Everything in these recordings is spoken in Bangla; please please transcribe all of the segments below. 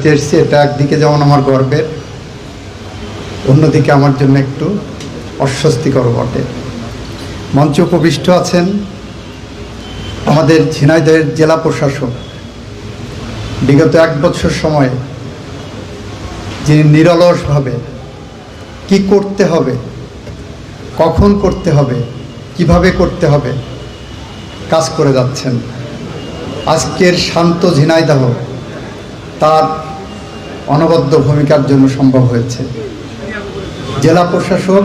দিতে এসেছি, এটা একদিকে যেমন আমার গর্বের, অন্যদিকে আমার জন্য একটু অস্বস্তিকর বটে। মঞ্চে উপবিষ্ট আছেন আমাদের ঝিনাইদহের জেলা প্রশাসক। বিগত এক বছর সময়ে যিনি নিরলসভাবে কি করতে হবে, কখন করতে হবে, কীভাবে করতে হবে, কাজ করে যাচ্ছেন। আজকের শান্ত ঝিনাইদহ তার অনবদ্য ভূমিকার জন্য সম্ভব হয়েছে। জেলা প্রশাসক,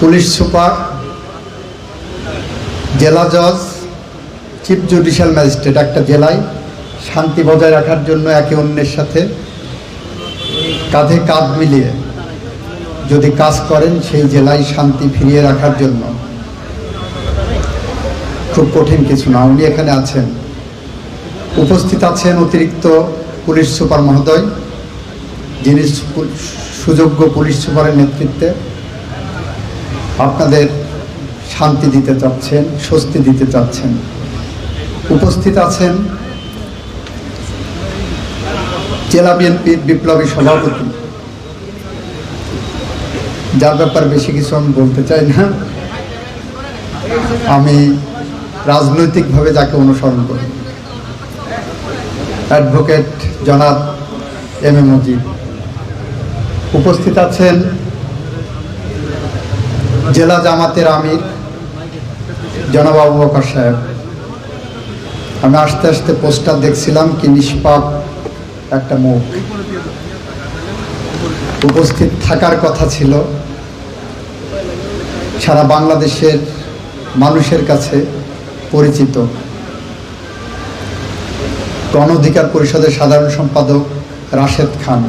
পুলিশ সুপার, জেলা জজ, চিফ জুডিশিয়াল ম্যাজিস্ট্রেট, একটা জেলায় শান্তি বজায় রাখার জন্য একে অন্যের সাথে কাঁধে কাঁধ মিলিয়ে যদি কাজ করেন, সেই জেলায় শান্তি ফিরিয়ে রাখার জন্য। খুব কঠিন কিছু না, উনি এখানে আছেন। উপস্থিত আছেন অতিরিক্ত পুলিশ সুপার মহোদয়, যিনি সুযোগ্য পুলিশ সুপারের নেতৃত্বে আপনাদের শান্তি দিতে চাচ্ছেন, স্বস্তি দিতে চাচ্ছেন। উপস্থিত আছেন জেলা বিএনপির বিপ্লবী সভাপতি। যার ব্যাপারে বেশি কিছু আমি বলতে চাই না। আমি রাজনৈতিকভাবে যাকে অনুসরণ করি। অ্যাডভোকেট জনাব এম এ মজিদ। উপস্থিত আছেন জেলা জামাতের আমির জনাব আবু বকর সাহেব। আমি আস্তে আস্তে পোস্টার দেখছিলাম কি নিষ্পাপ একটা মুখ। উপস্থিত থাকার কথা ছিল। সারা বাংলাদেশের মানুষের কাছে পরিচিত। গণ অধিকার পরিষদের সাধারণ সম্পাদক রাশেদ খান,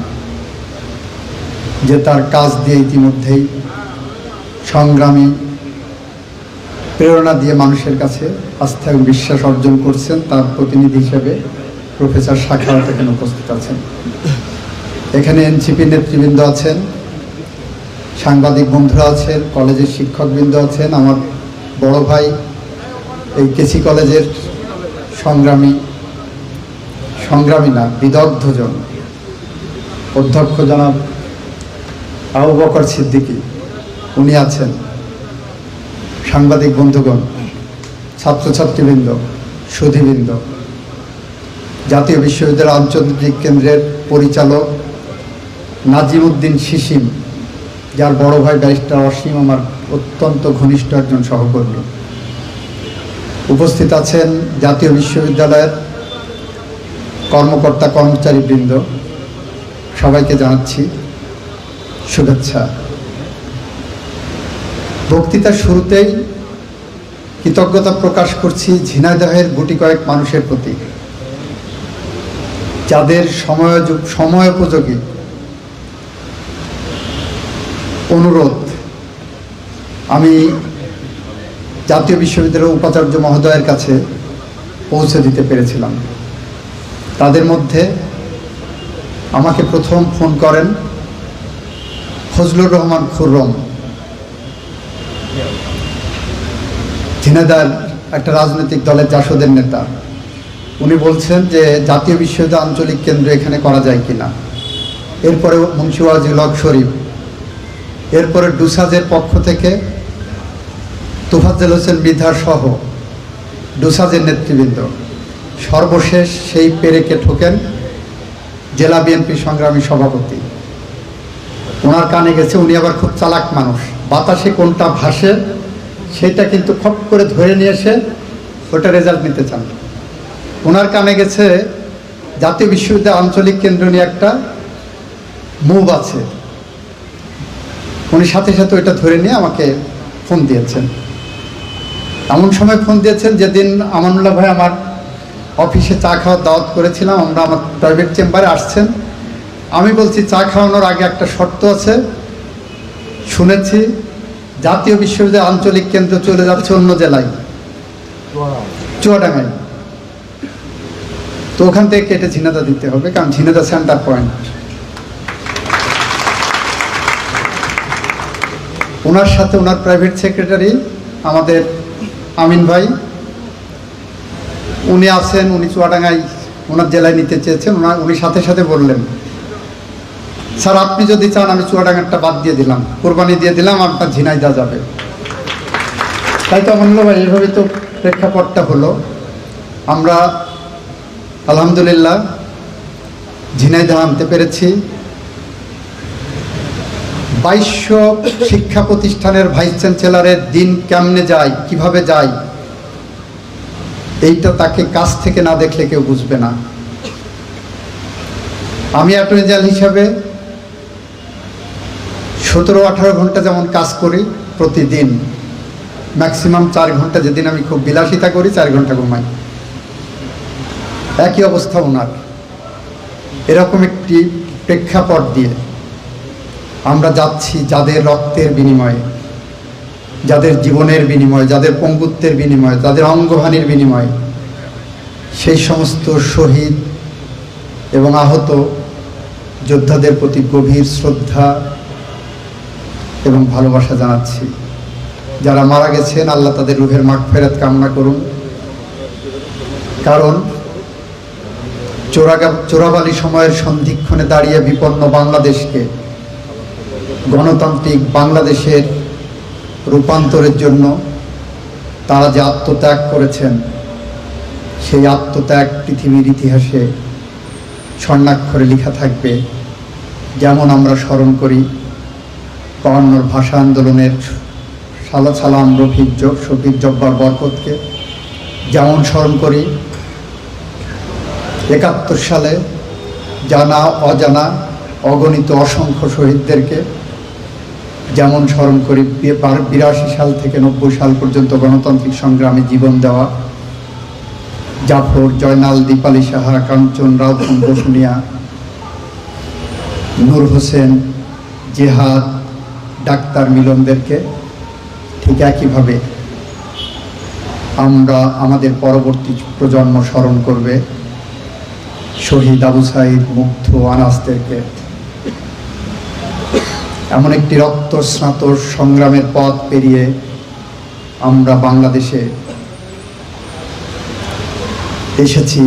যে তার কাজ দিয়ে ইতিমধ্যেই সংগ্রামী প্রেরণা দিয়ে মানুষের কাছে আস্থা এবং বিশ্বাস অর্জন করছেন, তার প্রতিনিধি হিসেবে প্রফেসর সাক্ষাৎ এখানে উপস্থিত আছেন। এখানে এনসিপি নেতৃবৃন্দ আছেন, সাংবাদিক বন্ধুরা আছেন, কলেজের শিক্ষকবৃন্দ আছেন, আমার বড় ভাই এই কেসি কলেজের সংগ্রামী সংগ্রামী না বিদগ্ধজন অধ্যক্ষ জনাব আবু বকর সিদ্দিকী, উনি আছেন সাংবাদিক বন্ধুগণ, ছাত্রছাত্রীবৃন্দ, সুধীবৃন্দ। জাতীয় বিশ্ববিদ্যালয় আন্তর্জাতিক কেন্দ্রের পরিচালক নাজিম উদ্দিন সিসিম যার বড় ভাই ব্যারিস্টার অসীম, আমার অত্যন্ত ঘনিষ্ঠ একজন সহকর্মী। উপস্থিত আছেন জাতীয় বিশ্ববিদ্যালয়ের কর্মকর্তা কর্মচারীবৃন্দ, সবাইকে জানাচ্ছি শুভেচ্ছা। বক্তৃতার শুরুতেই কৃতজ্ঞতা প্রকাশ করছি ঝিনাইদহের গুটি কয়েক মানুষের প্রতি। যাদের সময় সময়োপযোগী অনুরোধ, আমি জাতীয় বিশ্ববিদ্যালয়ের উপাচার্য মহোদয়ের কাছে পৌঁছে দিতে পেরেছিলাম। তাদের মধ্যে আমাকে প্রথম ফোন করেন ফজলুর রহমান খুররম। ঝিনাইদার একটা রাজনৈতিক দলের জাসদের নেতা। উনি বলছেন যে জাতীয় বিশ্ববিদ্যালয় আঞ্চলিক কেন্দ্র এখানে করা যায় কিনা। এরপরে মুন্সিওয়াজিল হক শরীফ। এরপরে ডুসাজের পক্ষ থেকে তোফাজ্জল হোসেন বিধার সহ ডুসাজের নেতৃবৃন্দ। সর্বশেষ সেই পেরেকে ঠোকেন জেলা বিএনপি সংগ্রামী সভাপতি। ওনার কানে গেছে, উনি আবার খুব চালাক মানুষ। বাতাসে কোনটা ভাসে, সেটা কিন্তু খপ করে ধরে নিয়ে এসে ওটা রেজাল্ট নিতে চান। ওনার কানে গেছে, জাতীয় বিশ্ববিদ্যালয় আঞ্চলিক কেন্দ্র নিয়ে একটা মুভ আছে। উনি সাথে সাথে ওইটা ধরে নিয়ে আমাকে ফোন দিয়েছেন। এমন সময় ফোন দিয়েছেন যেদিন আমানুল্লাহ ভাই আমার অফিসে চা খাওয়ার দাওয়াত করেছিলাম, আমরা আমার প্রাইভেট চেম্বারে আসছেন। আমি বলছি, চা খাওয়ানোর আগে একটা শর্ত আছে। শুনেছি, জাতীয় বিশ্ববিদ্যালয় আঞ্চলিক কেন্দ্র চলে যাচ্ছে অন্য জেলায়। চুয়াডাঙ্গায়। তো ওখান থেকে কেটে ঝিনাদা দিতে হবে, কারণ ঝিনাদা সেন্টার পয়েন্ট ওনার সাথে ওনার প্রাইভেট সেক্রেটারি আমাদের আমিন ভাই উনি আছেন উনি চুয়াডাঙ্গায় ওনার জেলায় নিতে চেয়েছেন ওনার উনি সাথে সাথে বললেন, স্যার, আপনি যদি চান, আমি চুয়াডাঙ্গারটা বাদ দিয়ে দিলাম, কোরবানি দিয়ে দিলাম, আপনার ঝিনাই ঝিনাইদা যাবে। তাই তো বলল ভাই, এইভাবে তো প্রেক্ষাপটটা হলো। আমরা আলহামদুলিল্লাহ ঝিনাইদহ আনতে পেরেছি। বাইশশো শিক্ষা প্রতিষ্ঠানের ভাইস চ্যান্সেলরের দিন কেমনে যায়, কীভাবে যায় এইটা তাকে কাছ থেকে না দেখলে কেউ বুঝবে না। আমি অ্যাটর্নি জেনারেল হিসাবে সতেরো, আঠারো ঘণ্টা যেমন কাজ করি প্রতিদিন ম্যাক্সিমাম চার ঘণ্টা যেদিন আমি খুব বিলাসিতা করি, চার ঘণ্টা ঘুমাই। একই অবস্থা ওনার। এরকম একটি প্রেক্ষাপট দিয়ে আমরা যাচ্ছি যাদের রক্তের বিনিময়ে। যাদের জীবনের বিনিময়, যাদের পঙ্গুত্বের বিনিময়ে, যাদের অঙ্গহানির বিনিময়, সেই সমস্ত শহীদ এবং আহত যোদ্ধাদের প্রতি গভীর শ্রদ্ধা এবং ভালোবাসা জানাচ্ছি। যারা মারা গেছেন, আল্লাহ তাদের রুহের মাঠ ফেরত কামনা করুন। কারণ চোরাগা চোরাবালি সময়ের সন্ধিক্ষণে দাঁড়িয়ে বিপন্ন বাংলাদেশকে গণতান্ত্রিক বাংলাদেশের রূপান্তরের জন্য তারা যে আত্মত্যাগ করেছেন, সেই আত্মত্যাগ পৃথিবীর ইতিহাসে স্বর্ণাক্ষরে লেখা থাকবে, যেমন আমরা স্মরণ করি কর্ণর ভাষা আন্দোলনের সালা সালাম রফিক শফিক জব্বার বরকতকে। যেমন স্মরণ করি একাত্তর সালে জানা, অজানা, অগণিত অসংখ্য শহীদদেরকে যেমন স্মরণ করি বিরাশি সাল থেকে নব্বই সাল পর্যন্ত গণতান্ত্রিক সংগ্রামে জীবন দেওয়া। জাফর, জয়নাল, দীপালি সাহা, কাঞ্চন, রাউফুন, বসুনিয়া, নূর হোসেন, জেহাদ, ডাক্তার মিলনদেরকে ঠিক একইভাবে আমরা আমাদের পরবর্তী প্রজন্ম স্মরণ করবে। শহীদ আবু সাইদ, মুগ্ধ, আনাসদেরকে এমন একটি রক্ত রক্তস্নাত সংগ্রামের পথ পেরিয়ে আমরা বাংলাদেশে এসেছি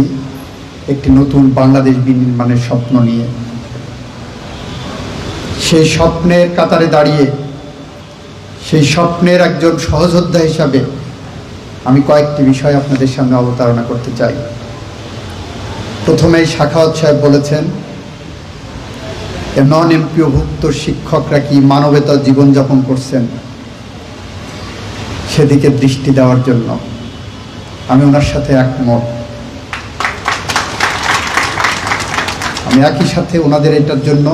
একটি নতুন বাংলাদেশ বিনির্মাণের স্বপ্ন নিয়ে। সেই স্বপ্নের কাতারে দাঁড়িয়ে, সেই স্বপ্নের একজন সহযোদ্ধা হিসাবে আমি কয়েকটি বিষয় আপনাদের সামনে অবতারণা করতে চাই। প্রথমেই শাখাওয়াত সাহেব বলেছেন নন এমপিওভুক্ত শিক্ষকরা কি মানবেতর জীবনযাপন করছেন? সেদিকে দৃষ্টি দেওয়ার জন্য আমি ওনার সাথে একমত। আমি একই সাথে ওনাদের এটার জন্য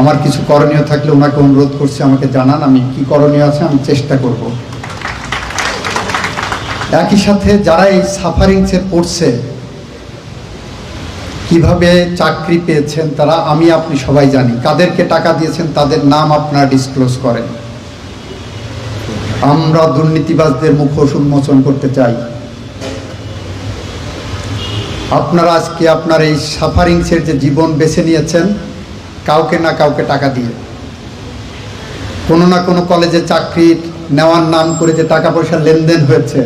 আমার কিছু করণীয় থাকলে ওনাকে অনুরোধ করছি, আমাকে জানান আমি কি করণীয় আছে আমি চেষ্টা করব। একই সাথে যারা এই সাফারিংসে পড়ছে কীভাবে চাকরি পেয়েছেন তারা, আমি, আপনি সবাই জানি। কাদেরকে টাকা দিয়েছেন, তাদের নাম আপনারা ডিসক্লোজ করেন। আমরা দুর্নীতিবাজদের মুখোশ উন্মোচন করতে চাই। আপনারা আজকে আপনার এই সাফারিংসের যে জীবন বেছে নিয়েছেন, কাউকে না কাউকে টাকা দিয়ে। কোনো না কোনো কলেজে চাকরি নেওয়ার নাম করে যে টাকা পয়সার লেনদেন হয়েছে,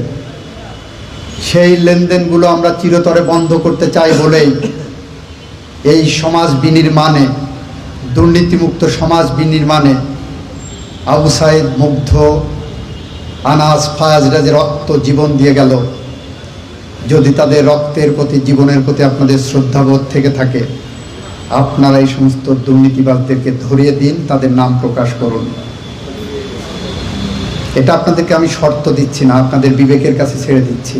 সেই লেনদেনগুলো আমরা চিরতরে বন্ধ করতে চাই বলেই এই সমাজ বিনির্মাণে, দুর্নীতিমুক্ত সমাজ বিনির্মাণে আবু সাইদ মুগ্ধ, আনাস ফায়াজরা রক্ত জীবন দিয়ে গেল। যদি তাদের রক্তের প্রতি, জীবনের প্রতি আপনাদের শ্রদ্ধাবোধ থেকে থাকে, আপনারা এই সমস্ত দুর্নীতিবাদদেরকে ধরিয়ে দিন, তাদের নাম প্রকাশ করুন। এটা আপনাদেরকে আমি শর্ত দিচ্ছি না, আপনাদের বিবেকের কাছে ছেড়ে দিচ্ছি।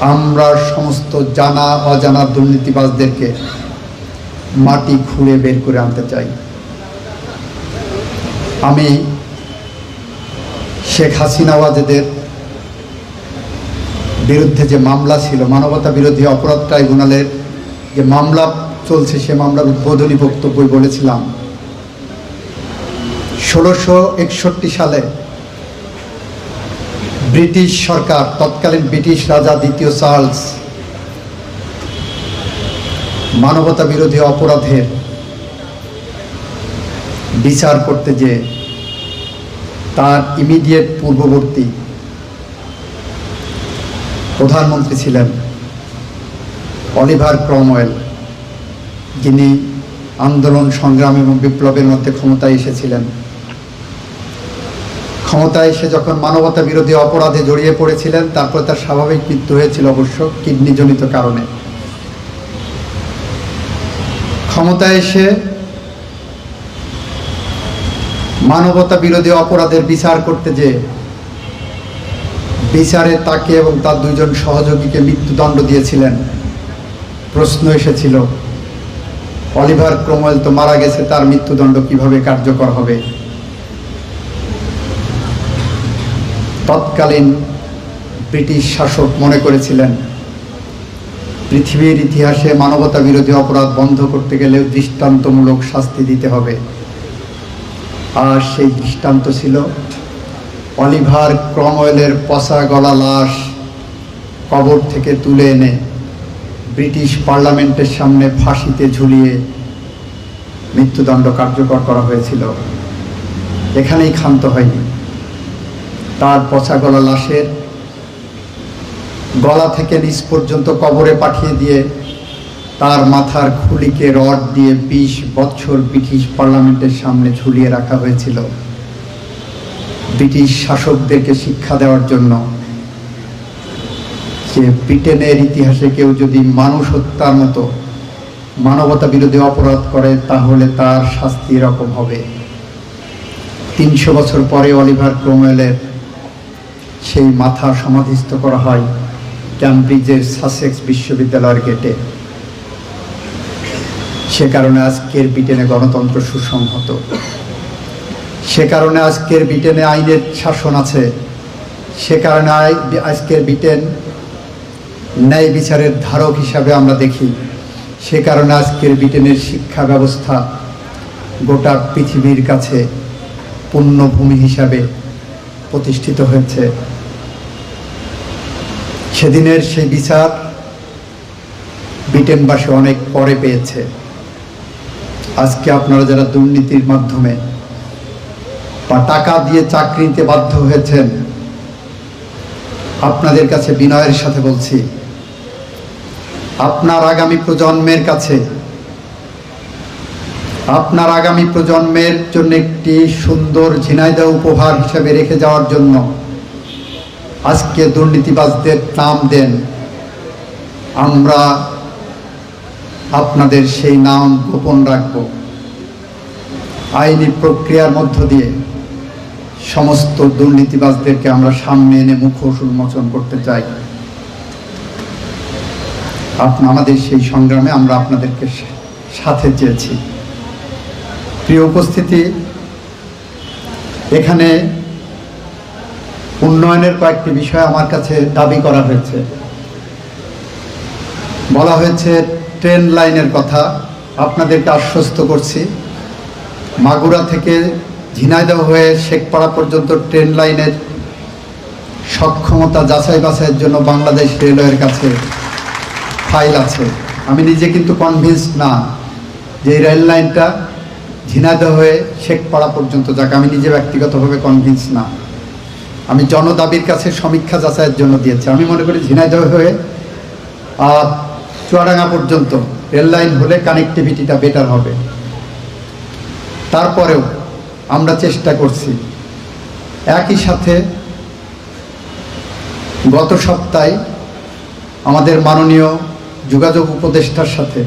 আমরা সমস্ত জানা, অজানা দুর্নীতিবাজদেরকে মাটি খুঁড়ে বের করে আনতে চাই। আমি শেখ হাসিনা ওয়াজেদের বিরুদ্ধে যে মামলা ছিল, মানবতা বিরোধী অপরাধ ট্রাইব্যুনালের যে মামলা চলছে, সে মামলার উদ্বোধনী বক্তব্যই বলেছিলাম। ষোলোশো সালে ব্রিটিশ সরকার, তৎকালীন ব্রিটিশ রাজা দ্বিতীয় চার্লস, মানবতা বিরোধী অপরাধের বিচার করতে যে তার ইমিডিয়েট পূর্ববর্তী প্রধানমন্ত্রী ছিলেন অলিভার ক্রমওয়েল, যিনি আন্দোলন, সংগ্রাম এবং বিপ্লবের মধ্যে ক্ষমতায় এসেছিলেন। ক্ষমতায় এসে যখন মানবতা বিরোধী অপরাধে জড়িয়ে পড়েছিলেন, তারপর তার স্বাভাবিক মৃত্যু হয়েছিল অবশ্য কিডনিজনিত কারণে। ক্ষমতায় এসে মানবতা বিরোধী অপরাধের বিচার করতে যে বিচারে তাকে এবং তার দুইজন সহযোগীকে মৃত্যুদণ্ড দিয়েছিলেন, প্রশ্ন এসেছিল, অলিভার ক্রোমওয়েল তো মারা গেছে, তার মৃত্যুদণ্ড কীভাবে কার্যকর হবে? তৎকালীন ব্রিটিশ শাসক মনে করেছিলেন, পৃথিবীর ইতিহাসে মানবতা বিরোধী অপরাধ বন্ধ করতে গেলে দৃষ্টান্তমূলক শাস্তি দিতে হবে। আর সেই দৃষ্টান্ত ছিল অলিভার ক্রমওয়েলের পচা গলা লাশ কবর থেকে তুলে এনে ব্রিটিশ পার্লামেন্টের সামনে ফাঁসিতে ঝুলিয়ে মৃত্যুদণ্ড কার্যকর করা হয়েছিল। এখানেই ক্ষান্ত হয়নি। তার পচা গলা লাশের গলা থেকে নিচ পর্যন্ত কবরে পাঠিয়ে দিয়ে তার মাথার খুলিকে রড দিয়ে বিশ বছর ব্রিটিশ পার্লামেন্টের সামনে ঝুলিয়ে রাখা হয়েছিল। ব্রিটিশ শাসকদেরকে শিক্ষা দেওয়ার জন্য যে ব্রিটেনের ইতিহাসে কেউ যদি মানুষ হত্যার মতো মানবতা বিরোধী অপরাধ করে, তাহলে তার শাস্তি এরকম হবে। তিনশো বছর পরে অলিভার ক্রোমেলের সেই মাথা সমাধিস্থ করা হয় ক্যামব্রিজের সাসেক্স বিশ্ববিদ্যালয়ের গেটে। সে কারণে আজকের ব্রিটেনে গণতন্ত্র সুসংহত। সে কারণে আজকের ব্রিটেনে আইনের শাসন আছে। সে কারণে আজকের ব্রিটেন ন্যায় বিচারের ধারক হিসাবে আমরা দেখি। সে কারণে আজকের ব্রিটেনের শিক্ষা ব্যবস্থা গোটা পৃথিবীর কাছে পুণ্যভূমি হিসাবে প্রতিষ্ঠিত হয়েছে। সেদিনের সেই বিচার ব্রিটেনবাসী অনেক পরে পেয়েছে। আজকে আপনারা যারা দুর্নীতির মাধ্যমে বা টাকা দিয়ে চাকরি নিতে বাধ্য হয়েছেন, আপনাদের কাছে বিনয়ের সাথে বলছি, আপনার আগামী প্রজন্মের কাছে, আপনার আগামী প্রজন্মের জন্য একটি সুন্দর ঝিনাইদহ উপহার হিসেবে রেখে যাওয়ার জন্য আজকে দুর্নীতিবাজদের নাম দেন। আমরা আপনাদের সেই নাম গোপন রাখব। আইনি প্রক্রিয়ার মধ্য দিয়ে সমস্ত দুর্নীতিবাজদেরকে আমরা সামনে এনে মুখোশ উন্মোচন করতে চাই। আমাদের সেই সংগ্রামে আমরা আপনাদেরকে সাথে চেয়েছি। প্রিয় উপস্থিতি, এখানে উন্নয়নের কয়েকটি বিষয় আমার কাছে দাবি করা হয়েছে। বলা হয়েছে, ট্রেন লাইনের কথা আপনাদেরকে আশ্বস্ত করছি। মাগুরা থেকে ঝিনাইদহ হয়ে শেখপাড়া পর্যন্ত ট্রেন লাইনের সক্ষমতা যাচাই বাছাইয়ের জন্য বাংলাদেশ রেলওয়ের কাছে ফাইল আছে। আমি নিজে কিন্তু কনভিন্স না যে রেল লাইনটা ঝিনাইদহ হয়ে শেখপাড়া পর্যন্ত যাক। আমি নিজে ব্যক্তিগতভাবে কনভিন্স না। আমি জনদাবির কাছে সমীক্ষা যাচাইয়ের জন্য দিয়েছি। আমি মনে করি ঝিনাইদহ হয়ে চুয়াডাঙ্গা পর্যন্ত রেল লাইন হলে কানেক্টিভিটিটা বেটার হবে। তারপরেও আমরা চেষ্টা করছি। একই সাথে গত সপ্তাহে আমাদের মাননীয় যোগাযোগ উপদেষ্টার সাথে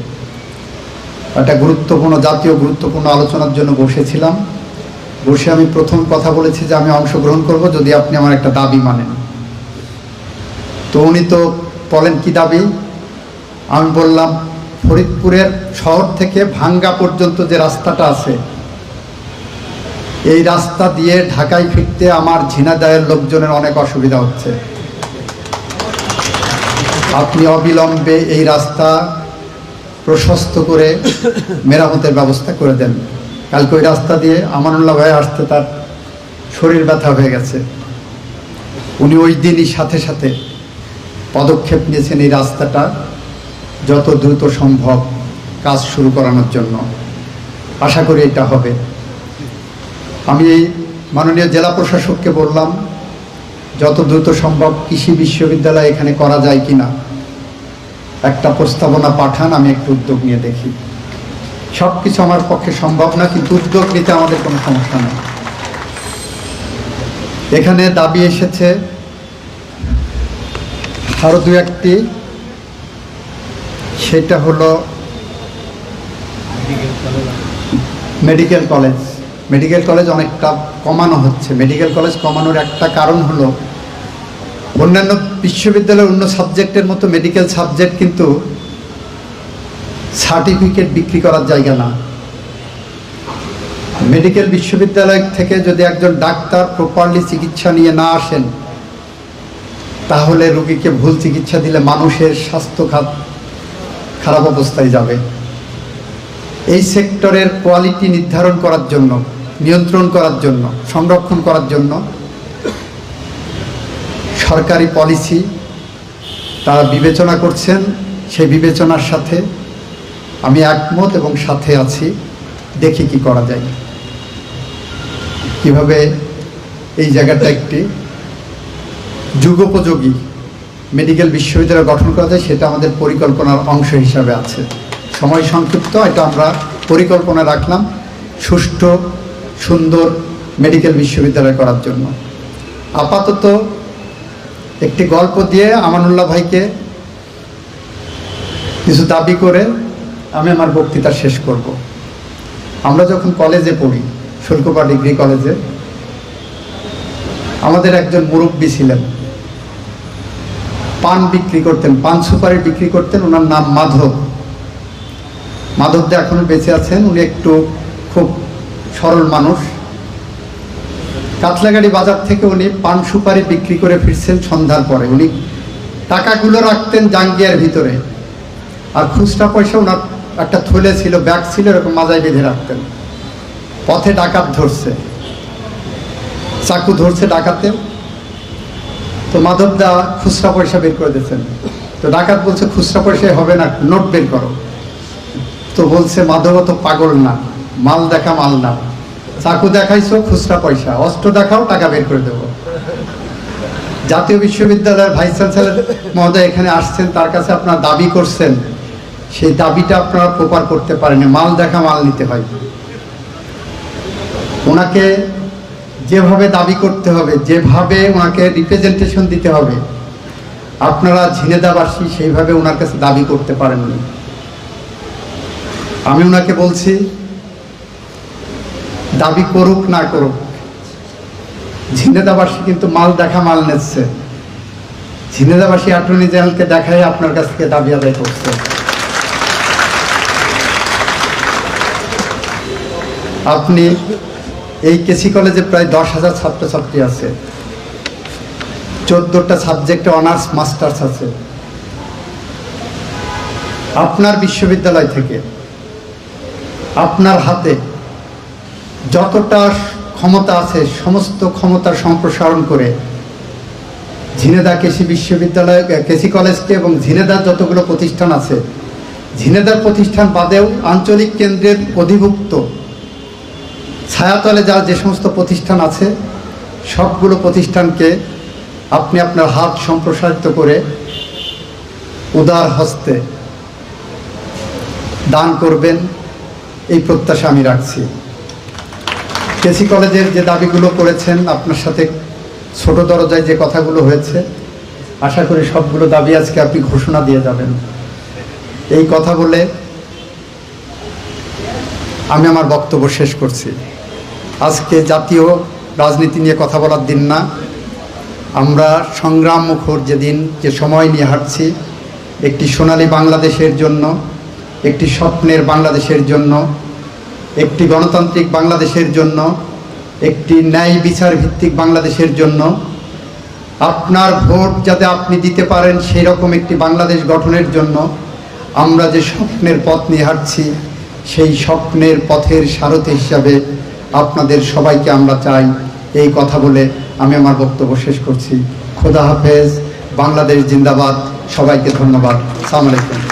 একটা গুরুত্বপূর্ণ, জাতীয় গুরুত্বপূর্ণ আলোচনার জন্য বসেছিলাম। বসে আমি প্রথম কথা বলেছি যে আমি অংশগ্রহণ করব যদি আপনি আমার একটা দাবি মানেন। তো উনি তো বলেন, কি দাবি? আমি বললাম, ফরিদপুরের শহর থেকে ভাঙ্গা পর্যন্ত যে রাস্তাটা আছে, এই রাস্তা দিয়ে ঢাকায় ফিরতে আমার ঝিনাদায়ের লোকজনের অনেক অসুবিধা হচ্ছে। আপনি অবিলম্বে এই রাস্তা প্রশস্ত করে মেরামতের ব্যবস্থা করে দেন। কালকে ওই রাস্তা দিয়ে আমানুল্লাহ ভাই আসতে তার শরীর ব্যথা হয়ে গেছে। উনি ওই দিনই সাথে সাথে পদক্ষেপ নিয়েছেন এই রাস্তাটা যত দ্রুত সম্ভব কাজ শুরু করানোর জন্য। আশা করি এটা হবে। আমি এই মাননীয় জেলা প্রশাসককে বললাম, যত দ্রুত সম্ভব কৃষি বিশ্ববিদ্যালয় এখানে করা যায় কি না একটা প্রস্তাবনা পাঠান, আমি একটু উদ্যোগ নিয়ে দেখি। সব কিছু আমার পক্ষে সম্ভব না, কিন্তু উদ্যোগ নিতে আমাদের কোনো সমস্যা নেই। এখানে দাবি এসেছে আরও দু একটি। সেটা হলো মেডিকেল কলেজ। মেডিকেল কলেজ অনেকটা কমানো হচ্ছে। মেডিকেল কলেজ কমানোর একটা কারণ হলো, অন্যান্য বিশ্ববিদ্যালয়ের অন্য সাবজেক্টের মতো মেডিকেল সাবজেক্ট কিন্তু সার্টিফিকেট বিক্রি করার জায়গা না। মেডিকেল বিশ্ববিদ্যালয় থেকে যদি একজন ডাক্তার প্রপারলি চিকিৎসা নিয়ে না আসেন, তাহলে রোগীকে ভুল চিকিৎসা দিলে মানুষের স্বাস্থ্য খাত খারাপ অবস্থায় যাবে। এই সেক্টরের কোয়ালিটি নির্ধারণ করার জন্য, নিয়ন্ত্রণ করার জন্য, সংরক্ষণ করার জন্য সরকারি পলিসি তারা বিবেচনা করছেন। সেই বিবেচনার সাথে আমি একমত এবং সাথে আছি। দেখি কি করা যায়। কীভাবে এই জায়গাটা একটি যুগোপযোগী মেডিকেল বিশ্ববিদ্যালয় গঠন করা যায়, সেটা আমাদের পরিকল্পনার অংশ হিসাবে আছে। সময় সংক্ষিপ্ত, এটা আমরা পরিকল্পনা রাখলাম সুষ্ঠু, সুন্দর মেডিকেল বিশ্ববিদ্যালয় করার জন্য। আপাতত একটি গল্প দিয়ে আমানুল্লাহ ভাইকে কিছু দাবি করে আমি আমার বক্তৃতা শেষ করব। আমরা যখন কলেজে পড়ি শুল্কপা ডিগ্রি কলেজে, আমাদের একজন মুরব্বী ছিলেন। পান বিক্রি করতেন, পান সুপারি বিক্রি করতেন, ওনার নাম মাধব। মাধব দা এখনও বেঁচে আছেন, উনি একটু খুব সরল মানুষ। কাতলাগাড়ি বাজার থেকে উনি পান সুপারি বিক্রি করে ফিরছেন সন্ধ্যার পরে। উনি টাকাগুলো রাখতেন জাঙ্গিয়ার ভিতরে। আর খুচরা পয়সা ওনার একটা থলে ছিল, ব্যাগ ছিল, এরকম মাজায় বেঁধে রাখতেন। পথে ডাকাত ধরছে। চাকু ধরছে ডাকাতে তো মাধব দা খুচরা পয়সা বের করে দিয়েছেন। তো ডাকাত বলছে, খুচরা পয়সায় হবে না, নোট বের করো। তো বলছে, মাধব তো পাগল না, মাল দেখা মাল না। চাকু দেখাইছো, খুচরা পয়সা। অস্ত্র দেখাও, টাকা বের করে দেবো। জাতীয় বিশ্ববিদ্যালয়ের ভাইস চ্যান্সেলর মহোদয় এখানে আসছেন, তার কাছে আপনার দাবি করছেন। সেই দাবিটা আপনারা প্রপার করতে পারেন মাল দেখা, মাল নিতে হয়। ওনাকে যেভাবে দাবি করতে হবে, যেভাবে ওনাকে রিপ্রেজেন্টেশন দিতে হবে, আপনারা ঝিনেদাবাসী সেইভাবে ওনার কাছে দাবি করতে পারেননি। আমি ওনাকে বলছি, দাবি করুক না করুক ঝিনেদাবাসী কিন্তু মাল দেখা, মাল নিচ্ছে। ঝিনেদাবাসী অ্যাটর্নি জেনারেলকে দেখাই আপনার কাছ থেকে দাবি আদায় করছে। আপনি এই কেসি কলেজে প্রায় দশ হাজার ছাত্রছাত্রী আছে। চোদ্দটা সাবজেক্টে অনার্স, মাস্টার্স আছে। আপনার বিশ্ববিদ্যালয় থেকে আপনার হাতে যতটা ক্ষমতা আছে, সমস্ত ক্ষমতার সম্প্রসারণ করে ঝিনেদা কৃষি বিশ্ববিদ্যালয় কৃষি কলেজকে এবং ঝিনেদার যতগুলো প্রতিষ্ঠান আছে, ঝিনেদার প্রতিষ্ঠান বাদেও আঞ্চলিক কেন্দ্রের অধিভুক্ত ছায়াতলে যার যে সমস্ত প্রতিষ্ঠান আছে, সবগুলো প্রতিষ্ঠানকে আপনি আপনার হাত সম্প্রসারিত করে উদার হস্তে দান করবেন, এই প্রত্যাশা আমি রাখছি। কেসি কলেজের যে দাবিগুলো করেছেন, আপনার সাথে ছোট দরজায় যে কথাগুলো হয়েছে, আশা করি সবগুলো দাবি আজকে আপনি ঘোষণা দিয়ে যাবেন। এই কথা বলে আমি আমার বক্তব্য শেষ করছি। আজকে জাতীয় রাজনীতি নিয়ে কথা বলার দিন না। আমরা সংগ্রাম মুখর যেদিন, যে সময় নিয়ে হাঁটছি, একটি সোনালী বাংলাদেশের জন্য, একটি স্বপ্নের বাংলাদেশের জন্য, একটি গণতান্ত্রিক বাংলাদেশের জন্য, একটি ন্যায় বিচার ভিত্তিক বাংলাদেশের জন্য, আপনার ভোট যাতে আপনি দিতে পারেন সেই রকম একটি বাংলাদেশ গঠনের জন্য, আমরা যে স্বপ্নের পথ নিয়ে হাঁটছি, সেই স্বপ্নের পথের সারথি হিসাবে আপনাদের সবাইকে আমরা চাই এই কথা বলে আমি আমার বক্তব্য শেষ করছি। খোদা হাফেজ, বাংলাদেশ জিন্দাবাদ। সবাইকে ধন্যবাদ। সালাম আলাইকুম।